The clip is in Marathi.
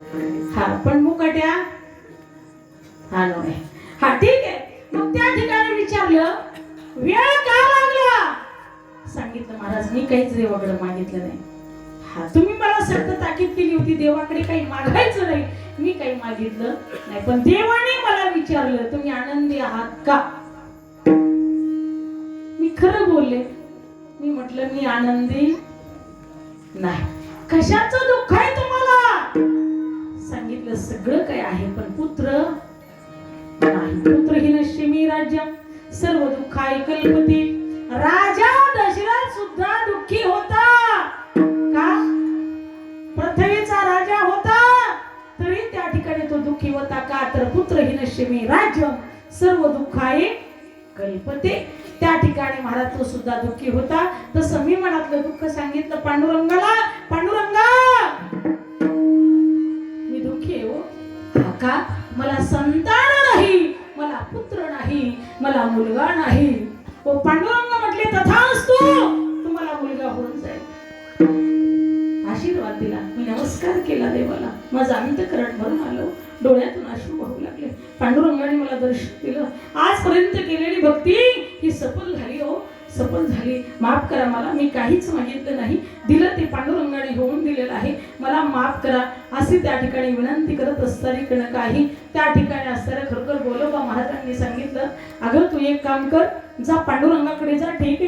हा पण मुकट्या हा नव्हे हा ठीक आहे. मग त्या ठिकाणी विचारलं वेळ का लागला? सांगितलं महाराज मी काहीच देवाकडे मागितलं नाही. हा तुम्ही मला सक्त ताकीद केली होती. देवाकडे काही मागायचं नाही. मी काही मागितलं नाही. पण देवाने मला विचारलं तुम्ही आनंदी आहात का? मी खरं बोलले. मी म्हटलं मी आनंदी नाही. कशाचं दुःख? आहे पण पुत्र नाही. पुत्र ही नसते मी राज्य सर्व दुःख कल्पते. राजा दशरथ सुद्धा दुःखी होता. का? पृथ्वीचा राजा होता तरी त्या ठिकाणी तो दुःखी होता का? तर पुत्र ही पुत्रहीन मी राज्य सर्व दुःख आहे कल्पते. त्या ठिकाणी महाराज तो सुद्धा दुःखी होता. तसं मी मनातलं दुःख सांगितलं पांडुरंगाला का? मला संतान नाही मला पुत्र नाही मला मुलगा नाही. ओ पांडुरंग म्हटले तथा असतो तुम्हाला मुलगा होऊन जाईल. आशीर्वाद दिला. मी नमस्कार केला देवाला. माझं अंतकरण भरून आलो. डोळ्यातून अश्रू वाहू लागले. पांडुरंगाने मला दर्शन दिलं. आजपर्यंत केलेली भक्ती ही सफल झाली हो. सफल झाली. माफ करा मला. मी काहीच मागितलं नाही. दिलं ते पांडुरंगाने होऊन दिलेलं मला माफ करा. अशी त्या ठिकाणी विनंती करत असताना कण काही त्या ठिकाणी असताना खरोखर बोलोबा महाराजांनी सांगितलं अगं तू एक काम कर जा पांडुरंगाकडे जा ठीक